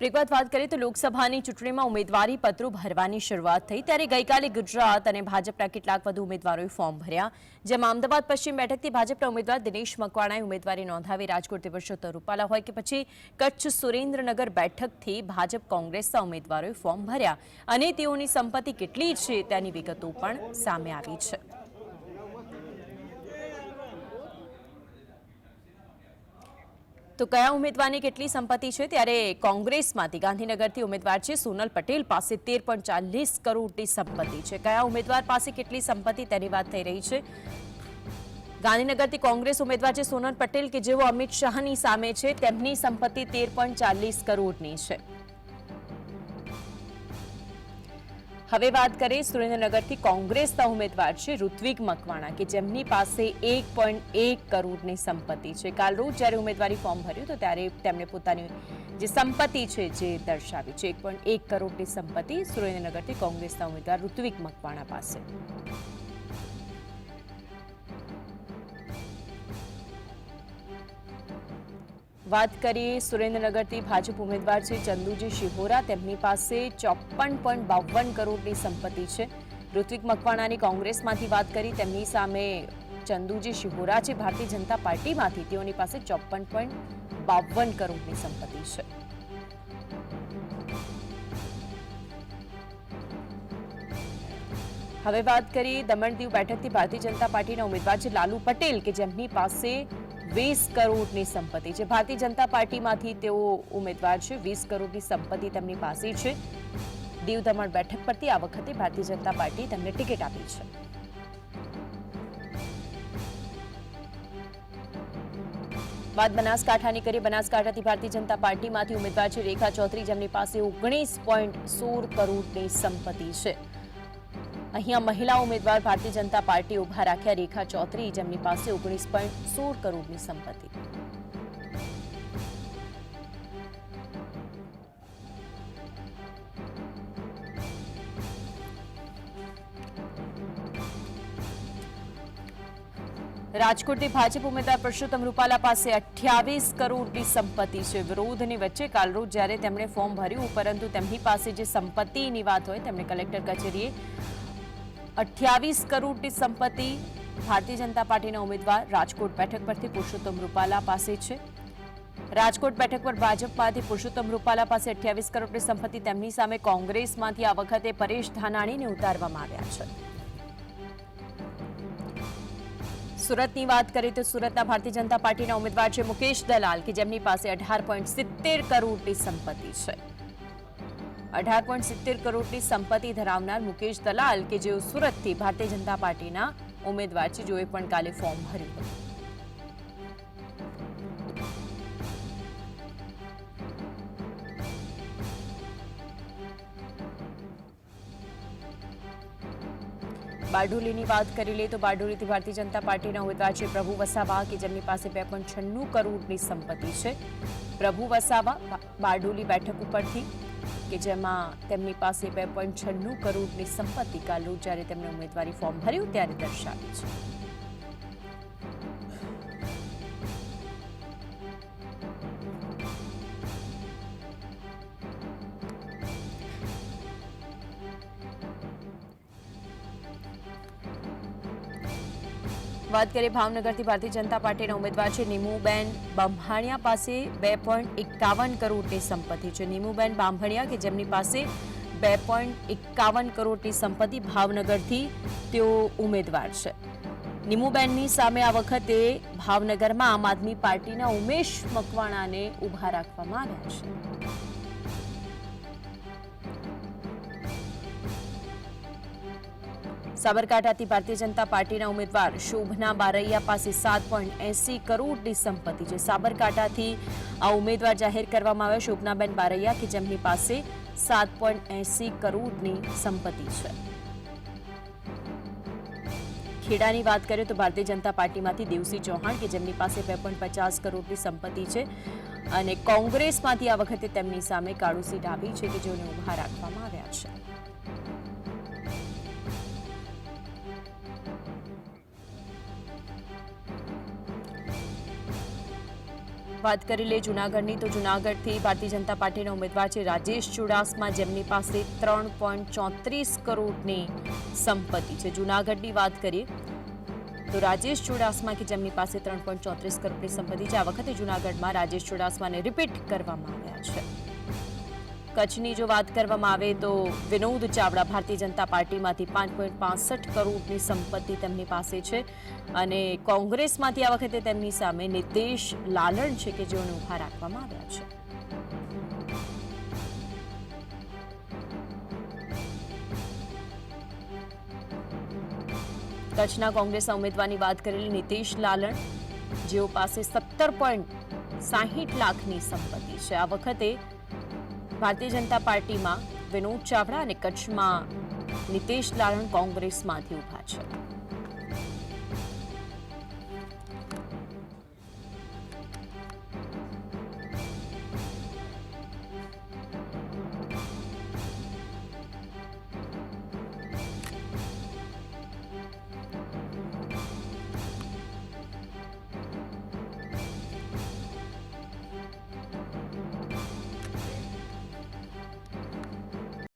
બ્રેકબાદ વાત કરીએ તો લોકસભાની ચૂંટણીમાં ઉમેદવારી પત્રો ભરવાની શરૂઆત થઈ. ત્યારે ગઈકાલે ગુજરાત અને ભાજપના કેટલાક વધુ ઉમેદવારોએ ફોર્મ ભર્યા. જેમાં અમદાવાદ, પશ્ચિમ બેઠકથી ભાજપના ઉમેદવાર દિનેશ મકવાણાએ ઉમેદવારી નોંધાવી રાજકોટથી પુરુષોત્તમ રૂપાલા હોય કે પછી કચ્છ સુરેન્દ્રનગર બેઠકથી ભાજપ કોંગ્રેસના ઉમેદવારોએ ફોર્મ ભર્યા. અને તેઓની સંપત્તિ કેટલી છે તેની વિગતો પણ સામે આવી છે. તો કયા ઉમેદવારની કેટલી સંપત્તિ છે? ત્યારે કોંગ્રેસમાંથી ગાંધીનગરથી ઉમેદવાર છે સોનલ પટેલ. પાસે તેર પોઈન્ટ ચાલીસ કરોડની સંપત્તિ છે. કયા ઉમેદવાર પાસે કેટલી સંપત્તિ તેની વાત થઈ રહી છે. ગાંધીનગરથી કોંગ્રેસ ઉમેદવાર છે સોનલ પટેલ કે જેઓ અમિત શાહની સામે છે. તેમની સંપત્તિ તેર પોઈન્ટ ચાલીસ કરોડની છે. હવે વાત કરીએ સુરેન્દ્રનગરથી કોંગ્રેસના ઉમેદવાર છે ઋત્વિક મકવાણા, કે જેમની પાસે એક પોઈન્ટ એક કરોડની સંપત્તિ છે. કાલ રોજ જ્યારે ઉમેદવારી ફોર્મ ભર્યું તો ત્યારે તેમણે પોતાની જે સંપત્તિ છે જે દર્શાવી છે, એક પોઈન્ટ એક કરોડની સંપત્તિ સુરેન્દ્રનગરથી કોંગ્રેસના ઉમેદવાર ઋત્વિક મકવાણા પાસે. વાત કરીએ સુરેન્દ્રનગરથી ભાજપ ઉમેદવાર છે ચંદુજી શિહોરા. તેમની પાસે ચોપન પોઈન્ટ બાવન કરોડની સંપત્તિ છે. ઋત્વિક મકવાણાની કોંગ્રેસમાંથી વાત કરી તેમની સામે ચંદુજી શિહોરા છે. ભારતીય જનતા પાર્ટીમાંથી તેઓની પાસે ચોપન પોઈન્ટ બાવન કરોડની સંપત્તિ છે. હવે વાત કરીએ દમણ દીવ બેઠકથી ભારતીય જનતા પાર્ટીના ઉમેદવાર છે લાલુ પટેલ કે જેમની પાસે વીસ કરોડની સંપત્તિ છે. ભારતીય જનતા પાર્ટીમાંથી તેઓ ઉમેદવાર છે. વીસ કરોડની સંપત્તિ તેમની પાસે છે. દીવ દમણ બેઠક પરથી આ વખતે ભારતીય જનતા પાર્ટી તેમને ટિકિટ આપી છે. વાત બનાસકાંઠાની કરી બનાસકાંઠાથી ભારતીય જનતા પાર્ટીમાંથી ઉમેદવાર છે રેખા ચૌધરી. જેમની પાસે ઓગણીસ પોઈન્ટ સોળ કરોડની સંપત્તિ છે. અહીંયા મહિલા ઉમેદવાર ભારતીય જનતા પાર્ટી ઊભા રાખ્યા. રેખા ચૌધરી જેમની પાસે ઓગણીસ પોઈન્ટ સોળ કરોડની સંપત્તિ. રાજકોટથી ભાજપ ઉમેદવાર પરસોત્તમ રૂપાલા પાસે અઠ્યાવીસ કરોડની સંપત્તિ છે. વિરોધની વચ્ચે કાલરોજ જ્યારે તેમણે ફોર્મ ભર્યું, પરંતુ તેમની પાસે જે સંપત્તિની વાત હોય તેમણે કલેક્ટર કચેરીએ અઠ્યાવીસ કરોડની સંપત્તિ ભારતીય જનતા પાર્ટીના ઉમેદવાર રાજકોટ બેઠક પરથી પુરુષોત્તમ રૂપાલા પાસે છે. રાજકોટ બેઠક પર ભાજપમાંથી પુરુષોત્તમ રૂપાલા પાસે અઠ્યાવીસ કરોડની સંપત્તિ તેમની સામે કોંગ્રેસમાંથી આ વખતે પરેશ ધાનાણીને ઉતારવામાં આવ્યા છે. સુરતની વાત કરીએ તો સુરતના ભારતીય જનતા પાર્ટીના ઉમેદવાર છે મુકેશ દલાલ, કે જેમની પાસે અઢાર પોઈન્ટ સિત્તેર કરોડની સંપત્તિ છે. અઢાર પોઈન્ટ સિત્તેર કરોડની સંપત્તિ ધરાવનાર મુકેશ દલાલ કે જેઓ સુરતથી ભારતીય જનતા પાર્ટીના ઉમેદવાર છે, જેઓએ પણ કાલે ફોર્મ ભર્યું હતું. બારડોલીની વાત કરી લઈએ તો બારડોલીથી ભારતીય જનતા પાર્ટીના ઉમેદવાર છે પ્રભુ વસાવા, કે જેમની પાસે બે પોઈન્ટ છન્નું કરોડની સંપત્તિ છે. પ્રભુ વસાવા બારડોલી બેઠક ઉપરથી કે જેમાં તેમની પાસે બે પોઈન્ટ છન્નું કરોડની સંપત્તિ કાલુ જ્યારે તેમણે ઉમેદવારી ફોર્મ ભર્યું ત્યારે દર્શાવી છે. વાત કરીએ ભાવનગરથી ભારતીય જનતા પાર્ટીના ઉમેદવાર છે નીમુબેન બાંભણિયા પાસે બે પોઈન્ટ એકાવન કરોડની સંપત્તિ છે. નીમુબેન બાંભણિયા કે જેમની પાસે બે પોઈન્ટ એકાવન કરોડની સંપત્તિ ભાવનગરથી તેઓ ઉમેદવાર છે. નીમુબેનની સામે આ વખતે ભાવનગરમાં આમ આદમી પાર્ટીના ઉમેશ મકવાણાને ઊભા રાખવામાં આવ્યા છે. સાબરકાંઠાથી ભારતીય જનતા પાર્ટીના ઉમેદવાર શોભના બારૈયા પાસે સાત પોઈન્ટ એસી કરોડની સંપત્તિ છે. સાબરકાંઠાથી આ ઉમેદવાર જાહેર કરવામાં આવ્યા શોભનાબેન બારૈયા કે જેમની પાસે સાત પોઈન્ટ એસી કરોડની સંપત્તિ છે. ખેડાની વાત કરીએ તો ભારતીય જનતા પાર્ટીમાંથી દેવસિંહ ચૌહાણ કે જેમની પાસે બે પોઈન્ટ પચાસ કરોડની સંપત્તિ છે અને કોંગ્રેસમાંથી આ વખતે તેમની સામે કાળુસી ડાભી છે કે જેઓને ઊભા રાખવામાં આવ્યા છે. વાત કરી લે જુનાગઢની, તો જુનાગઢથી ભારતીય જનતા પાર્ટીના ઉમેદવાર છે રાજેશ ચુડાસમા. જેમની પાસે ત્રણ પોઈન્ટ ચોત્રીસ કરોડની સંપત્તિ છે. જુનાગઢની વાત કરીએ તો રાજેશ ચુડાસમા કે જેમની પાસે ત્રણ પોઈન્ટ ચોત્રીસ કરોડની સંપત્તિ છે, આ વખતે જુનાગઢમાં રાજેશ ચુડાસમાને રિપીટ કરવામાં આવ્યા છે. કચ્છની જો વાત કરવામાં આવે તો વિનોદ ચાવડા ભારતીય જનતા પાર્ટીમાંથી પાંચ પોઈન્ટ પાસઠ કરોડની સંપત્તિ તેમની પાસે છે અને કોંગ્રેસમાંથી આ વખતે તેમની સામે નિતેશ લાલણ છે કે જેઓને ઊભા રાખવામાં આવ્યા છે. કચ્છના કોંગ્રેસના ઉમેદવારની વાત કરેલી નિતેશ લાલણ, જેઓ પાસે સત્તર પોઈન્ટ સાહીઠ લાખની સંપત્તિ છે. આ વખતે ભારતીય જનતા પાર્ટીમાં વિનોદ ચાવડા અને કચ્છમાં નિતેશ લાલણ કોંગ્રેસમાંથી ઊભા છે.